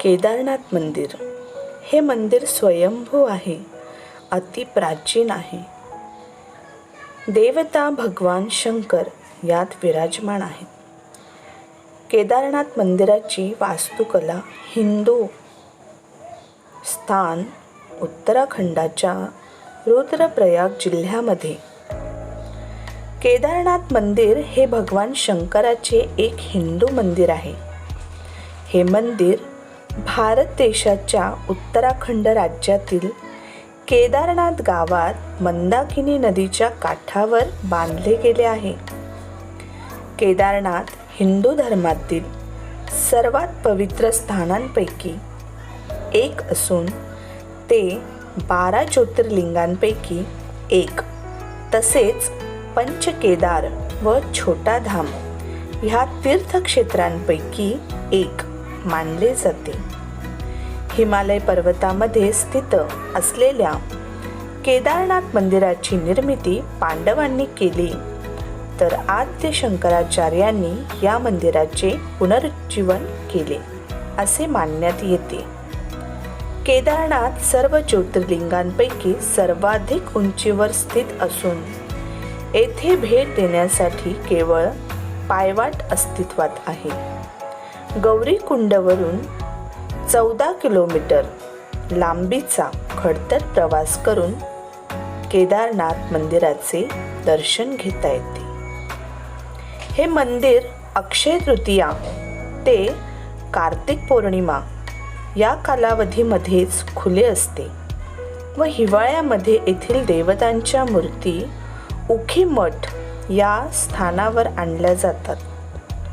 केदारनाथ मंदिर. हे मंदिर स्वयंभू आहे अति प्राचीन आहे. देवता भगवान शंकर यात विराजमान आहेत. केदारनाथ मंदिराची वास्तुकला हिंदू स्थान उत्तराखंडाच्या रुद्रप्रयाग जिल्ह्यामध्ये. केदारनाथ मंदिर हे भगवान शंकराचे एक हिंदू मंदिर आहे. हे मंदिर भारत देशाच्या उत्तराखंड राज्यातील केदारनाथ गावात मंदाकिनी नदीच्या काठावर बांधले गेले आहे. केदारनाथ हिंदू धर्मातील सर्वात पवित्र स्थानांपैकी एक असून ते बारा ज्योतिर्लिंगांपैकी एक. तसेच पंचकेदार व छोटा धाम ह्या तीर्थक्षेत्रांपैकी एक. मानले जाते. हिमालय पर्वतामध्ये स्थित असलेल्या केदारनाथ मंदिराची निर्मिती पांडवांनी केली. तर आद्य शंकराचार्यांनी या मंदिराचे पुनरुज्जीवन केले असे मानण्यात येते. केदारनाथ सर्व ज्योतिर्लिंगांपैकी सर्वाधिक उंचीवर स्थित असून येथे भेट देण्यासाठी केवळ पायवाट अस्तित्वात आहे. गौरी कुंडवरून चौदा किलोमीटर लांबीचा खडतर प्रवास करून केदारनाथ मंदिराचे दर्शन घेता येते. हे मंदिर अक्षय तृतीया ते कार्तिक पौर्णिमा या कालावधीमध्येच खुले असते व हिवाळ्यामध्ये येथील देवतांच्या मूर्ती उखी मठ या स्थानावर आणल्या जातात.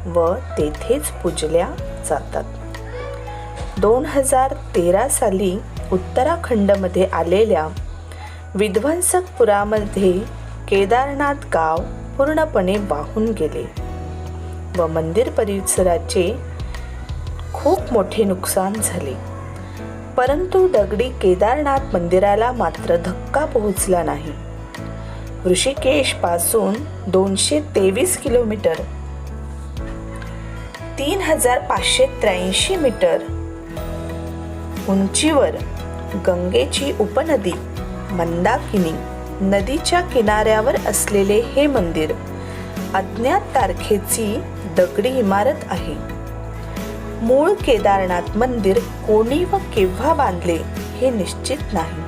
व तेथेच पूजल्या जातात. दोन हजार तेरा साली उत्तराखंडमध्ये आलेल्या विध्वंसक पुरामध्ये केदारनाथ गाव पूर्णपणे वाहून गेले व मंदिर परिसराचे खूप मोठे नुकसान झाले. परंतु दगडी केदारनाथ मंदिराला मात्र धक्का पोहोचला नाही. ऋषिकेशपासून दोनशे तेवीस किलोमीटर तीन हजार पाचशे त्र्याऐंशी मीटर. उंचीवर गंगेची उपनदी मंदाकिनी नदीच्या किनाऱ्यावर असलेले हे मंदिर अज्ञात तारखेची दगडी इमारत आहे. मूळ केदारनाथ मंदिर कोणी व केव्हा बांधले हे निश्चित नाही.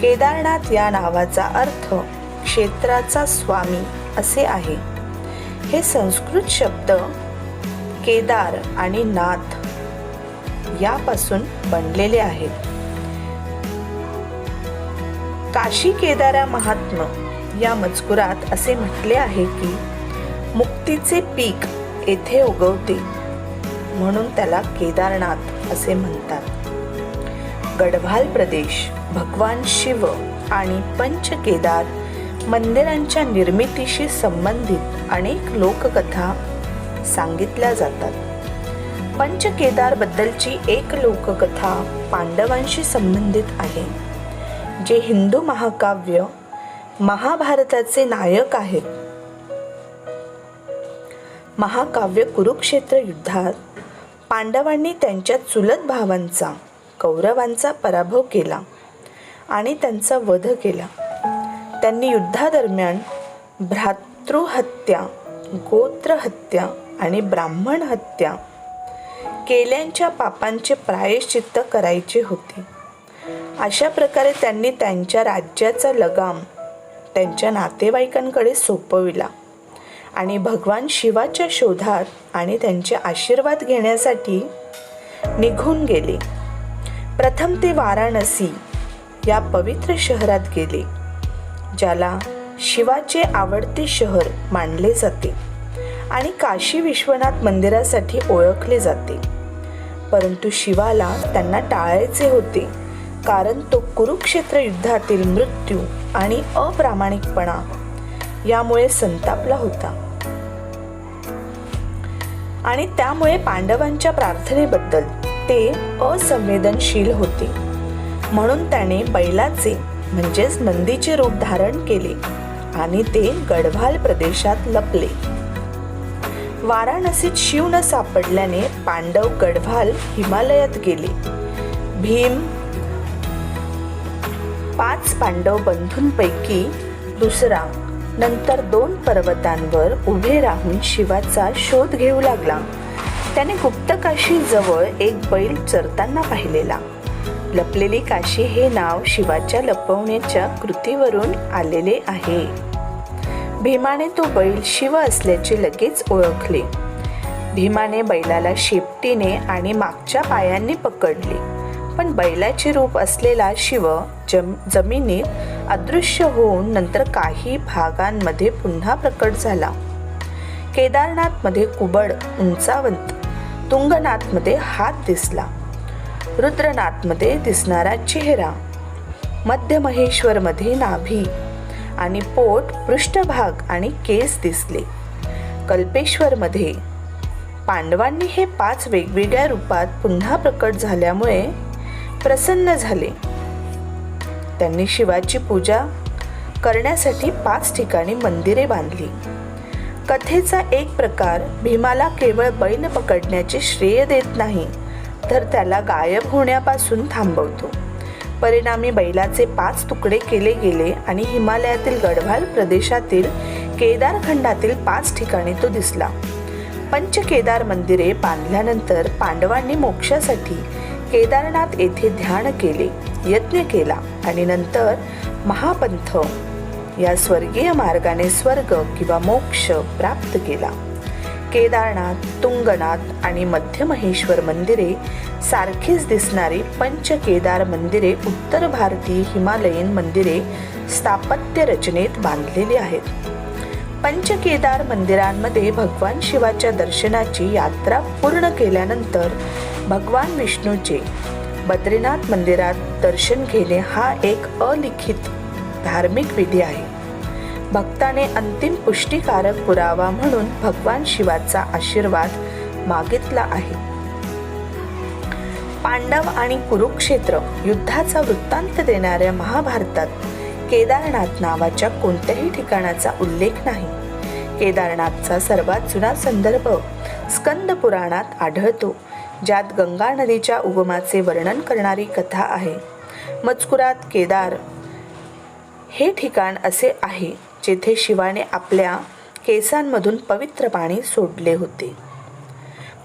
केदारनाथ या नावाचा अर्थ क्षेत्राचा स्वामी असे आहे. हे संस्कृत शब्द केदार आणि नाथ यापासून बनलेले आहेत. काशी केदारा महात्म या मजकुरात असे म्हटले आहे की मुक्तीचे पीक येथे उगवते म्हणून त्याला केदारनाथ असे म्हणतात. गढवाल प्रदेश भगवान शिव आणि पंचकेदार मंदिरांच्या निर्मितीशी संबंधित अनेक लोककथा सांगितल्या जातात. पंचकेदारबद्दलची एक लोककथा पांडवांशी संबंधित आहे जे हिंदू महाकाव्य महाभारताचे नायक आहेत. महाकाव्य कुरुक्षेत्र युद्धात पांडवांनी त्यांच्या चुलत भावांचा कौरवांचा पराभव केला आणि त्यांचा वध केला. त्यांनी युद्धादरम्यान भ्रातृहत्या गोत्रहत्या आणि ब्राह्मण हत्या केल्यांच्या पापांचे प्रायश्चित्त करायचे होते. अशा प्रकारे त्यांनी त्यांच्या राज्याचा लगाम त्यांच्या नातेवाईकांकडे सोपविला आणि भगवान शिवाच्या शोधात आणि त्यांचे आशीर्वाद घेण्यासाठी निघून गेले. प्रथम ते वाराणसी या पवित्र शहरात गेले ज्याला शिवाचे आवडते शहर मानले जाते. आणि काशी विश्वनाथ मंदिरासाठी ओळखले जाते. परंतु शिवाला त्यांना टाळायचे होते. कारण तो कुरुक्षेत्र युद्धातील मृत्यू आणि अप्रामाणिकपणा यामुळे संतापला होता. आणि त्यामुळे पांडवांच्या प्रार्थनेबद्दल ते असंवेदनशील होते. म्हणून त्याने बैलाचे म्हणजेच नंदीचे रूप धारण केले आणि ते गढवाल प्रदेशात लपले. वाराणसीत शिव न सापडल्याने पांडव गढवाल हिमालयात गेले. भीम पाच पांडव बंधूंपैकी दुसरा. नंतर दोन पर्वतांवर उभे राहून शिवाचा शोध घेऊ लागला. त्याने गुप्तकाशी जवळ एक बैल चरताना पाहिलेला. लपलेली काशी हे नाव शिवाच्या लपवण्याच्या कृतीवरून आलेले आहे. भीमाने तो बैल शिव असल्याचे लगेच ओळखले. भीमाने बैलाला शेपटीने आणि मागच्या पायांनी पकडले. पण बैलाचे रूप असलेला शिव जम जमिनीत अदृश्य होऊन नंतर काही भागांमध्ये पुन्हा प्रकट झाला. केदारनाथमध्ये कुबड उंचावंत तुंगनाथमध्ये हात दिसला. रुद्रनाथमध्ये दिसणारा चेहरा. मध्यमहेश्वरमध्ये नाभी. आणि पोट पृष्ठभाग आणि केस दिसले. कल्पेश्वरमध्ये पांडवांनी हे पाच वेगवेगळ्या रूपात पुन्हा प्रकट झाल्यामुळे प्रसन्न झाले. त्यांनी शिवाची पूजा करण्यासाठी पाच ठिकाणी मंदिरे बांधली. कथेचा एक प्रकार भीमाला केवळ बैल पकडण्याचे श्रेय देत नाही तर त्याला गायब होण्यापासून थांबवतो. परिणामी बैलाचे पाच तुकडे केले गेले आणि हिमालयातील गढवाल प्रदेशातील केदार खंडातील पाच ठिकाणी तो दिसला. पंचकेदार मंदिरे बांधल्यानंतर पांडवांनी मोक्षासाठी केदारनाथ येथे ध्यान केले यज्ञ केला आणि नंतर महापंथ या स्वर्गीय मार्गाने स्वर्ग किंवा मोक्ष प्राप्त केला. केदारनाथ तुंगनाथ आणि मध्य महेश्वर मंदिरे सारखीच दिसणारी पंचकेदार मंदिरे उत्तर भारतीय हिमालयीन मंदिरे स्थापत्य रचनेत बांधलेली आहेत. पंचकेदार मंदिरांमध्ये भगवान शिवाच्या दर्शनाची यात्रा पूर्ण केल्यानंतर भगवान विष्णूचे बद्रीनाथ मंदिरात दर्शन घेणे हा एक अलिखित धार्मिक विधी आहे. भक्ताने अंतिम पुष्टीकारक पुरावा म्हणून भगवान शिवाचा आशीर्वाद मागितला आहे. पांडव आणि कुरुक्षेत्र युद्धाचा वृत्तांत देणाऱ्या महाभारतात केदारनाथ नावाच्या कोणत्याही ठिकाणाचा उल्लेख नाही. केदारनाथचा सर्वात जुना संदर्भ स्कंद पुराणात आढळतो ज्यात गंगा नदीच्या उगमाचे वर्णन करणारी कथा आहे. मजकुरात केदार हे ठिकाण असे आहे जेथे शिवाने आपल्या केसांमधून पवित्र पाणी सोडले होते.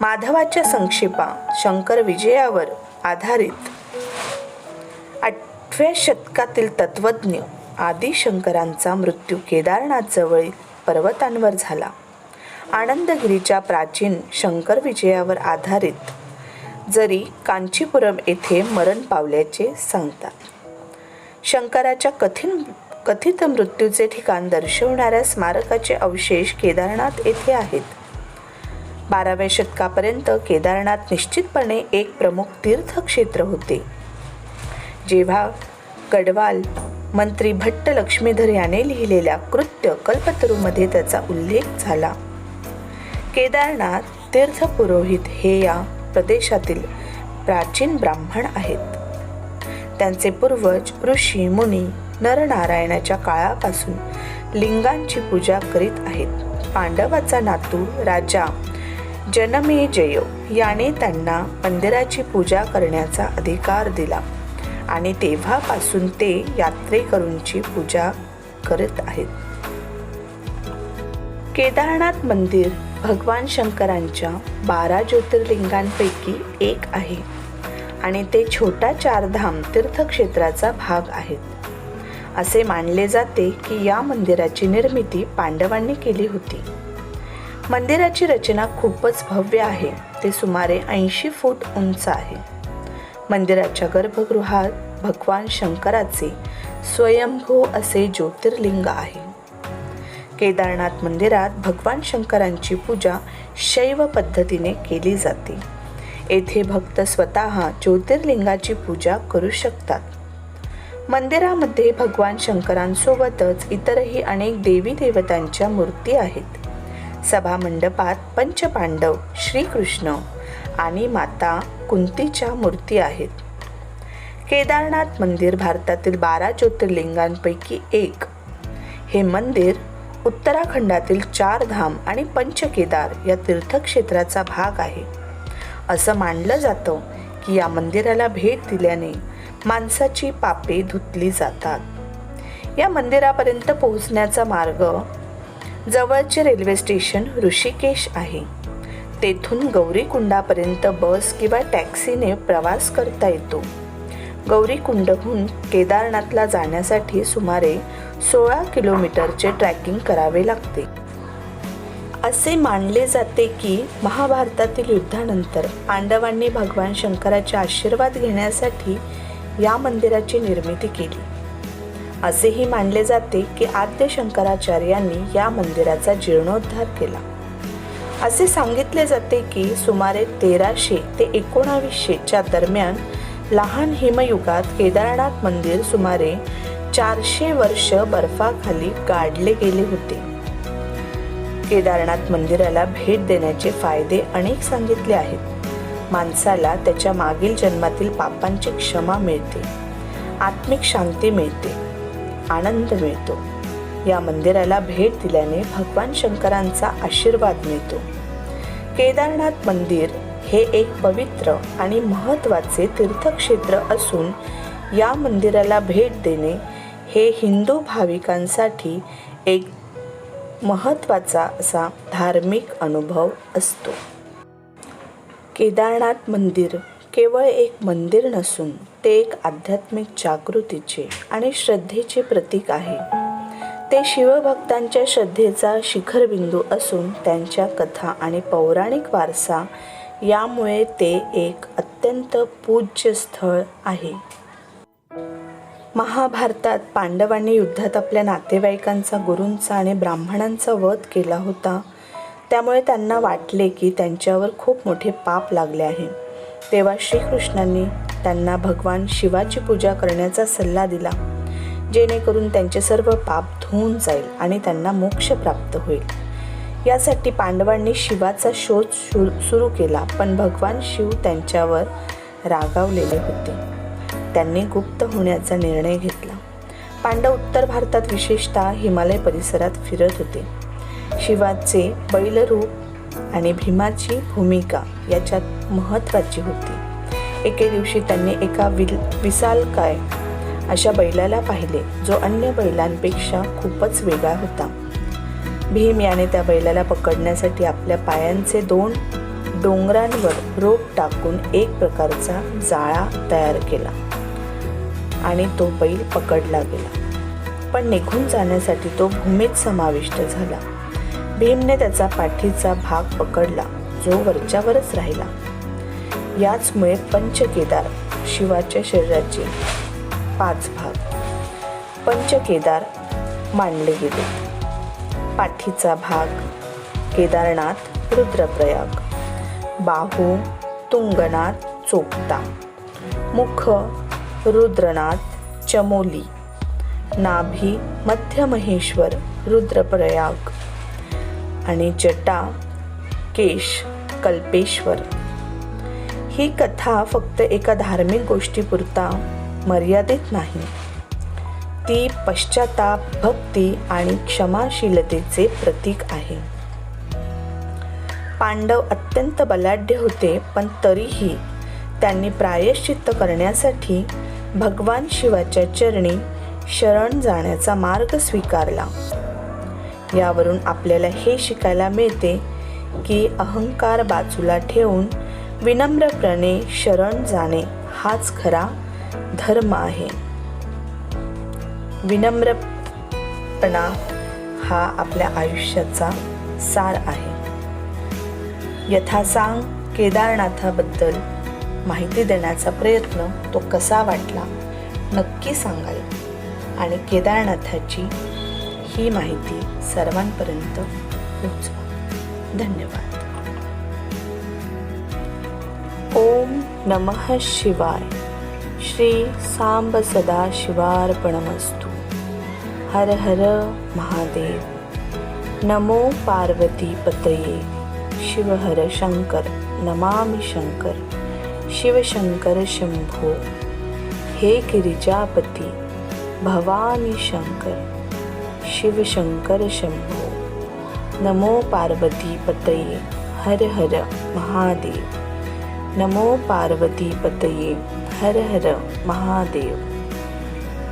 माधवाच्या संक्षेपा शंकर विजयावर आधारित आठव्या शतकातील तत्वज्ञ आदी शंकरांचा मृत्यू केदारनाथजवळील पर्वतांवर झाला. आनंदगिरीच्या प्राचीन शंकर विजयावर आधारित जरी कांचीपुरम येथे मरण पावल्याचे सांगतात. शंकराच्या कठीण कथित मृत्यूचे ठिकाण दर्शवणाऱ्या स्मारकाचे अवशेष केदारनाथ येथे आहेत. बाराव्या शतकापर्यंत केदारनाथ निश्चितपणे एक प्रमुख तीर्थक्षेत्र होते. जेव्हा गडवाल मंत्री भट्ट लक्ष्मीधर याने लिहिलेल्या कृत्य कल्पतरूमध्ये त्याचा उल्लेख झाला. केदारनाथ तीर्थपुरोहित हे या प्रदेशातील प्राचीन ब्राह्मण आहेत. त्यांचे पूर्वज ऋषी मुनी नरनारायणाच्या काळापासून लिंगांची पूजा करीत आहेत. पांडवाचा नातू राजा जनमेजय याने त्यांना मंदिराची पूजा करण्याचा अधिकार दिला आणि तेव्हापासून ते यात्रेकरूंची पूजा करत आहेत. केदारनाथ मंदिर भगवान शंकरांच्या बारा ज्योतिर्लिंगांपैकी एक आहे आणि ते छोटा चारधाम तीर्थक्षेत्राचा भाग आहेत. असे मानले जाते की या मंदिराची निर्मिती पांडवांनी केली होती. मंदिराची रचना खूपच भव्य आहे. ते सुमारे ऐंशी फूट उंच आहे. मंदिराच्या गर्भगृहात भगवान शंकराचे स्वयंभू असे ज्योतिर्लिंग आहे. केदारनाथ मंदिरात भगवान शंकरांची पूजा शैव पद्धतीने केली जाते. येथे भक्त स्वतः ज्योतिर्लिंगाची पूजा करू शकतात. मंदिरामध्ये भगवान शंकरांसोबतच इतरही अनेक देवी देवतांच्या मूर्ती आहेत. सभामंडपात पंचपांडव श्रीकृष्ण आणि माता कुंतीच्या मूर्ती आहेत. केदारनाथ मंदिर भारतातील बारा ज्योतिर्लिंगांपैकी एक. हे मंदिर उत्तराखंडातील चार धाम आणि पंचकेदार या तीर्थक्षेत्राचा भाग आहे. असं मानलं जातं की या मंदिराला भेट दिल्याने माणसाची पापे धुतली जातात. या मंदिरापर्यंत पोहोचण्याचा मार्ग जवळचे रेल्वे स्टेशन ऋषिकेश आहे. तेथून गौरीकुंडापर्यंत बस किंवा टॅक्सीने प्रवास करता येतो. गौरीकुंडहून केदारनाथला जाण्यासाठी सुमारे सोळा किलोमीटरचे ट्रॅकिंग करावे लागते. असे मानले जाते की महाभारतातील युद्धानंतर पांडवांनी भगवान शंकराचे आशीर्वाद घेण्यासाठी या मंदिराची निर्मिती केली. असेही मानले जाते की आद्य शंकराचार्यांनी या मंदिराचा जीर्णोद्धार केला. असे सांगितले जाते की सुमारे तेराशे ते एकोणावीसशेच्या दरम्यान लहान हिमयुगात केदारनाथ मंदिर सुमारे चारशे वर्ष बर्फाखाली गाडले गेले होते. केदारनाथ मंदिराला भेट देण्याचे फायदे अनेक सांगितले आहेत. माणसाला त्याच्या मागील जन्मातील पापांची क्षमा मिळते. आत्मिक शांती मिळते. आनंद मिळतो. या मंदिराला भेट दिल्याने भगवान शंकरांचा आशीर्वाद मिळतो. केदारनाथ मंदिर हे एक पवित्र आणि महत्त्वाचे तीर्थक्षेत्र असून या मंदिराला भेट देणे हे हिंदू भाविकांसाठी एक महत्त्वाचा असा धार्मिक अनुभव असतो. केदारनाथ मंदिर केवळ एक मंदिर नसून ते एक आध्यात्मिक जागृतीचे आणि श्रद्धेचे प्रतीक आहे. ते शिवभक्तांच्या श्रद्धेचा शिखरबिंदू असून त्यांच्या कथा आणि पौराणिक वारसा यामुळे ते एक अत्यंत पूज्य स्थळ आहे. महाभारतात पांडवांनी युद्धात आपल्या नातेवाईकांचा गुरूंचा आणि ब्राह्मणांचा वध केला होता. त्यामुळे त्यांना वाटले की त्यांच्यावर खूप मोठे पाप लागले आहे. तेव्हा श्रीकृष्णांनी त्यांना भगवान शिवाची पूजा करण्याचा सल्ला दिला जेणेकरून त्यांचे सर्व पाप धुवून जाईल आणि त्यांना मोक्ष प्राप्त होईल. यासाठी पांडवांनी शिवाचा शोध सुरू केला पण भगवान शिव त्यांच्यावर रागावलेले होते. त्यांनी गुप्त होण्याचा निर्णय घेतला. पांडव उत्तर भारतात विशेषतः हिमालय परिसरात फिरत होते. शिवाचे बैलरूप आणि भीमाची भूमिका याच्यात महत्त्वाची होती. एके दिवशी त्यांनी एका विल विसालकाय अशा बैलाला पाहिले जो अन्य बैलांपेक्षा खूपच वेगळा होता. भीम याने त्या बैलाला पकडण्यासाठी आपल्या पायांचे दोन डोंगरांवर रोप टाकून एक प्रकारचा जाळा तयार केला आणि तो बैल पकडला गेला. पण निघून जाण्यासाठी तो भूमीत समाविष्ट झाला. भीमने त्याचा पाठीचा भाग पकडला जो वरच्यावरच राहिला. याचमुळे पंचकेदार शिवाच्या शरीराचे पाच भाग पंचकेदार मानले गेले. पाठीचा भाग केदारनाथ रुद्रप्रयाग बाहू तुंगनाथ चोपता मुख रुद्रनाथ चमोली नाभी मध्यमहेश्वर रुद्रप्रयाग. आणि जटा केश कल्पेश्वर. ही कथा फक्त एका धार्मिक गोष्टीपुरता मर्यादित नाही. ती पश्चाताप भक्ती आणि क्षमाशीलतेचे प्रतीक आहे. पांडव अत्यंत बलाढ्य होते पण तरीही त्यांनी प्रायश्चित्त करण्यासाठी भगवान शिवाच्या चरणी शरण जाण्याचा मार्ग स्वीकारला. यावरून आपल्याला हे शिकायला मिळते की अहंकार बाजूला ठेवून विनम्रपणे शरण जाणे हाच खरा धर्म आहे. विनम्रपणा हा आपल्या आयुष्याचा सार आहे. यथासांग केदारनाथाबद्दल माहिती देण्याचा प्रयत्न तो कसा वाटला नक्की सांगाल आणि केदारनाथाची ही माहिती सर्वांपर्यंत पोचवा धन्यवाद. ओम नमः शिवाय. श्री सांब सदा शिवार्पणमस्तु. हर हर महादेव. नमो पार्वती पतये. शिवहर शंकर. नमामि शंकर. शिवशंकर शंभो. हे गिरिजापती. भवानी शंकर. शिवशंकर शंभो। नमो पार्वती पतये हर हर महादेव। नमो पार्वती पतये हर हर महादेव।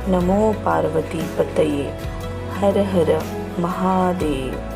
नमो पार्वती पतये हर हर महादेव।